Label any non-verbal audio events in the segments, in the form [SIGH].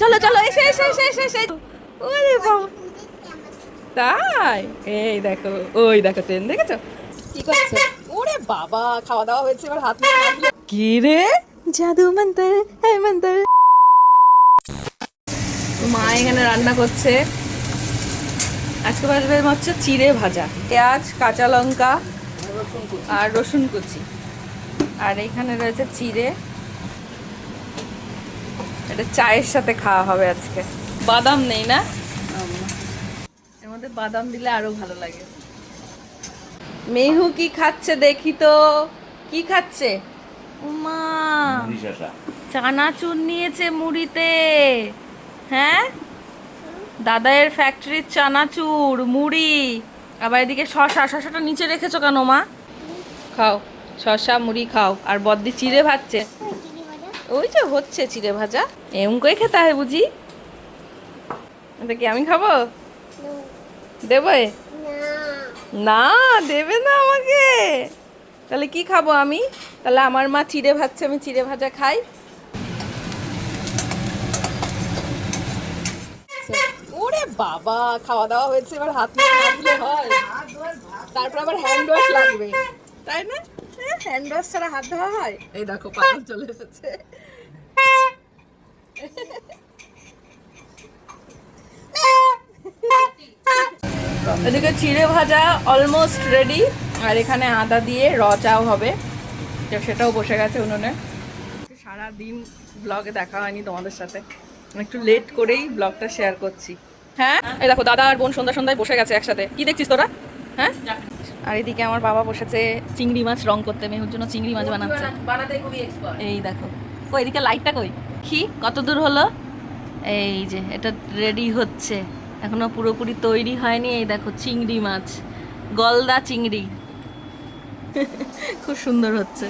চলো চলো এসে এসে এসে এসে এসে। ওরে বাবা। তাই? এই দেখো ওই দেখো ট্রেন দেখেছ? কি করছে? ওরে বাবা খাওয়া দাওয়া হয়েছে এবার হাত। কি রে? জাদু মন্তর হ্যাঁ মন্তর। মা এখানে রান্না করছে। আজকে বাজবে হচ্ছে চিড়ে ভাজা পেঁয়াজ কাঁচা লঙ্কা আর রসুন কুচি। আর এখানে রয়েছে চিড়ে এটা চায়ের সাথে খাওয়া হবে আজকে। বাদাম নেই না? এর মধ্যে বাদাম দিলে আরও ভালো লাগে। মেহু কি খাচ্ছে দেখি তো। কি খাচ্ছে? উমা। চানাচুর নিয়েছে মুড়িতে। হ্যাঁ? দাদায়ের ফ্যাক্টরির চানাচুর মুড়ি। আবার এদিকে শশা শশাটা নিচে রেখেছো কেন মা? খাও শশা মুড়ি খাও। আর বদ্দি চিড়ে ভাজছে। ওই যে হচ্ছে চিড়ে ভাজা। এম করে খেতে হয় বুঝি? এটা কি আমি খাব? দেবে না। দেবে না আমাকে। তাহলে কি খাব আমি? তাহলে আমার মা চিড়ে ভাজছে আমি চিড়ে ভাজা খাই। ওরে বাবা খাওয়া দাওয়া হয়েছে এবার হাত মুখ হয়। তারপর আবার হ্যান্ড ওয়াশ লাগবে। তাই না? হ্যান্ড ওয়াশ ছাড়া হাত ধোয়া হয়? এই দেখো, পাথর চলে এসেছে। এদিকে চিড়ে ভাজা অলমোস্ট রেডি আর এখানে আদা দিয়ে র চাও হবে। সেটাও বসে গেছে উনুনে। সারা দিন ব্লগে দেখা হয়নি তোমাদের সাথে। একটু লেট করেই ব্লগটা শেয়ার করছি। হ্যাঁ? এই দেখো, দাদা আর বোন সন্ধ্যা সন্ধ্যায় বসে গেছে একসাথে। কি দেখছিস তোরা? হ্যাঁ? আর এদিকে আমার বাবা বসেছে চিংড়ি মাছ রং করতে মেহুর জন্য চিংড়ি মাছ বানাচ্ছে। এই দেখো। কই এদিকে লাইটটা কই? কি? কত দূর হলো? এই যে এটা রেডি হচ্ছে। এখনও পুরোপুরি তৈরি হয়নি। এই দেখো চিংড়ি মাছ। গলদা চিংড়ি। [LAUGHS] খুব সুন্দর হচ্ছে।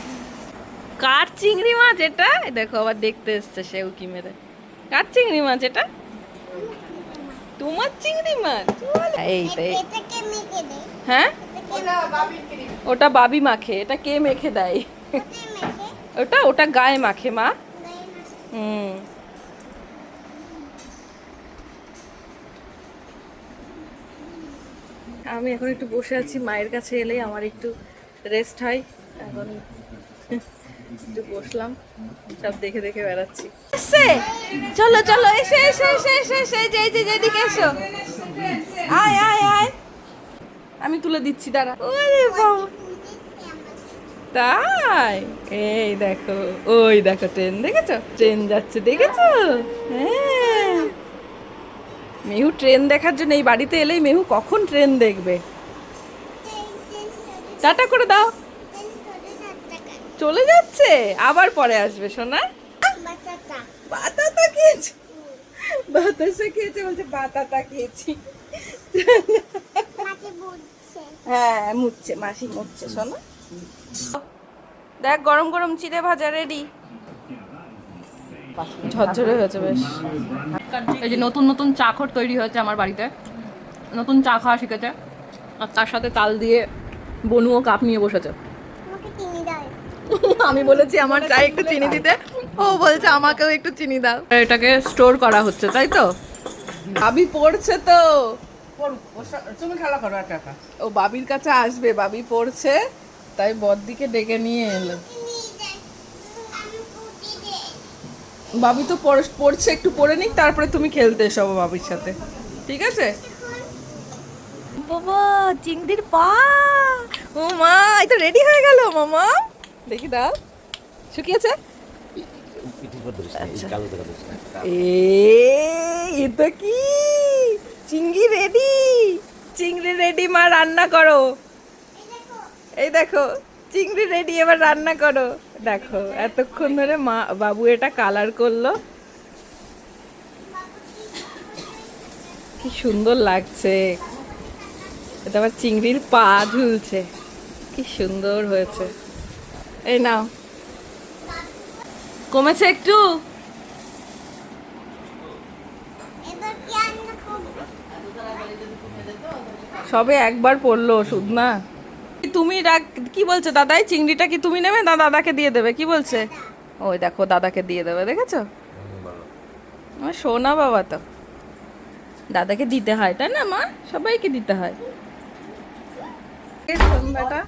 কার চিংড়ি মাছ এটা? দেখো আবার দেখতে এসছে সে উকি মেরে। কার চিংড়ি মাছ এটা? তোমার চিংড়ি মাছ। এই তো হ্যাঁ? ওটা বাবি মাখে এটা কে মেখে দেয়? ওটা ওটা গায়ে মাখে মা। হুম। আমি এখন একটু বসে আছি মায়ের কাছে এলেই আমার একটু রেস্ট হয়। এখন একটু বসলাম সব দেখে দেখে বেড়াচ্ছি। চলো চলো এসে এসে এসে এসে এসে যে যে যেদিকে এসো। আয় আয় আয়। আমি তুলে দিচ্ছি দাঁড়া। ওরে বাবা। তাই? এই দেখো ওই দেখো ট্রেন দেখেছ? ট্রেন যাচ্ছে দেখেছ? হ্যাঁ। মেহু ট্রেন দেখার জন্য এই বাড়িতে এলেই মেহু কখন ট্রেন দেখবে? টাটা করে দাও। চলে যাচ্ছে? আবার পরে আসবে সোনা। বাতাতা খেয়েছি। বাতাসা খেয়েছে বলছে বাতাতা খেয়েছি। হ্যাঁ মুচ্ছে মাসি মুচ্ছে শোনো। দেখ গরম গরম চিড়ে ভাজা রেডি ঝরঝরে হয়েছে বেশ। এই যে নতুন নতুন চাখর তৈরি হয়েছে আমার বাড়িতে। নতুন চা খাওয়া শিখেছে। আর তার সাথে তাল দিয়ে বনুও কাপ নিয়ে বসেছে। আমাকে চিনি দাও। আমি বলেছি আমার চায়ে একটু চিনি দিতে। ও বলছে আমাকেও একটু চিনি দাও। এটাকে স্টোর করা হচ্ছে তাই তো? ভাবি পড়ছে তো। তুমি খেলা করো একা ও বাবির কাছে আসবে, বাবি পড়ছে, তাই বদ্দিকে ডেকে নিয়ে এলো। বাবি তো পড়ছে, একটু পড়ে নিক, তারপরে তুমি খেলতে এসো বাবির সাথে। ঠিক আছে? বাবা, চিংড়ির পা! ও মা এটা রেডি হয়ে গেল, মামা। দেখি দাও। শুকিয়েছে? আচ্ছা। এটা কি? চিংড়ি চিংড়ি রেডি, মা, রান্না করো। এই দেখো, চিংড়ি রেডি, এবার রান্না করো। দেখো, এতক্ষণ ধরে মা, বাবু এটা কালার করল। কি সুন্দর লাগছে। এটা আবার চিংড়ির পা ঝুলছে। কি সুন্দর হয়েছে। এই নাও। কমেছে একটু এবার কি রান্না করবে সবে একবার পড়ল ওষুধ না? তুমি রাখ কি বলছে দাদাই? চিংড়িটা কি তুমি নেবে না দাদাকে দিয়ে দেবে? কি বলছে? ওই দেখো দাদাকে দিয়ে দেবে দেখেছ? সোনা বাবা তো। দাদাকে দিতে হয় তাই না মা? সবাইকে দিতে হয়। সন্ধ্যাটা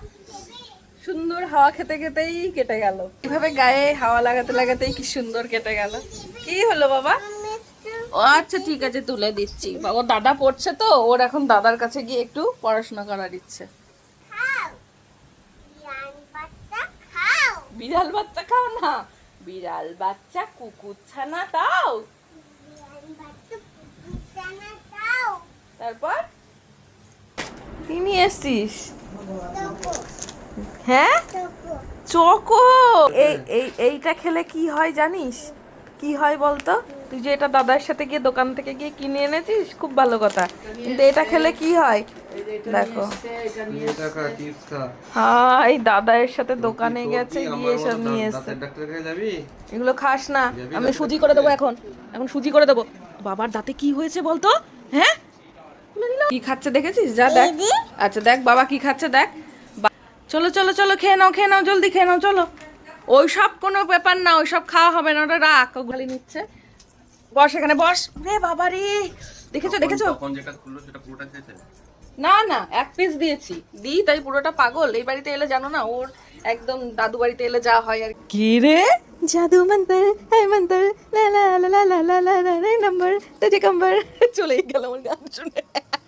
সুন্দর হাওয়া খেতে খেতেই কেটে গেল। এভাবে গায়ে হাওয়া লাগাতে লাগাতেই কি সুন্দর কেটে গেল। কি হলো বাবা? আচ্ছা ঠিক আছে তুলে দিচ্ছি। বাবা দাদা পড়ছে তো ওর এখন দাদার কাছে গিয়ে একটু পড়াশোনা করার ইচ্ছে। খাও। বিড়াল বাচ্চা খাও। না? বিড়াল বাচ্চা কুকুর ছানা খাও তারপর? কি নিয়ে এসছিস? হ্যাঁ? চোকো! এই এই এইটা খেলে কি হয় জানিস? কি হয় বলতো? তুই যে এটা দাদার সাথে গিয়ে দোকান থেকে গিয়ে কিনে এনেছিস? খুব ভালো কথা। কিন্তু এটা খেলে কি হয়? দেখো। হ্যাঁ এই দাদার সাথে দোকানে গেছে গিয়ে সব নিয়ে এসছে। এগুলো খাস না। আমি সুজি করে দেবো এখন। এখন সুজি করে দেবো। বাবার দাঁতে কি হয়েছে বলতো? হ্যাঁ? কি খাচ্ছে দেখেছিস? যা দেখ। আচ্ছা দেখ বাবা কি খাচ্ছে দেখ। বা- চলো চলো চলো খেয়ে নাও খেয়ে নাও জলদি খেয়ে নাও চলো। ওই সব কোনো ব্যাপার না ওই সব খাওয়া হবে না ওটা রাখ। ওগুলি নিচ্ছে। বস এখানে বস রে বাবা রে দেখেছ দেখেছ তখন যেটা খুললো সেটা পুরোটা খেয়েছে না না এক পিস দিয়েছি দি তাই পুরোটা পাগল এই বাড়িতে এলে জানো না ওর একদম দাদু বাড়িতে এলে যা হয় আর কি রে জাদু মন্তর হ্যাঁ মন্তর লা লা লা লা লা লা লা লা নাম্বার তুঝে কম্বার চলেই গেল আমার গান শুনে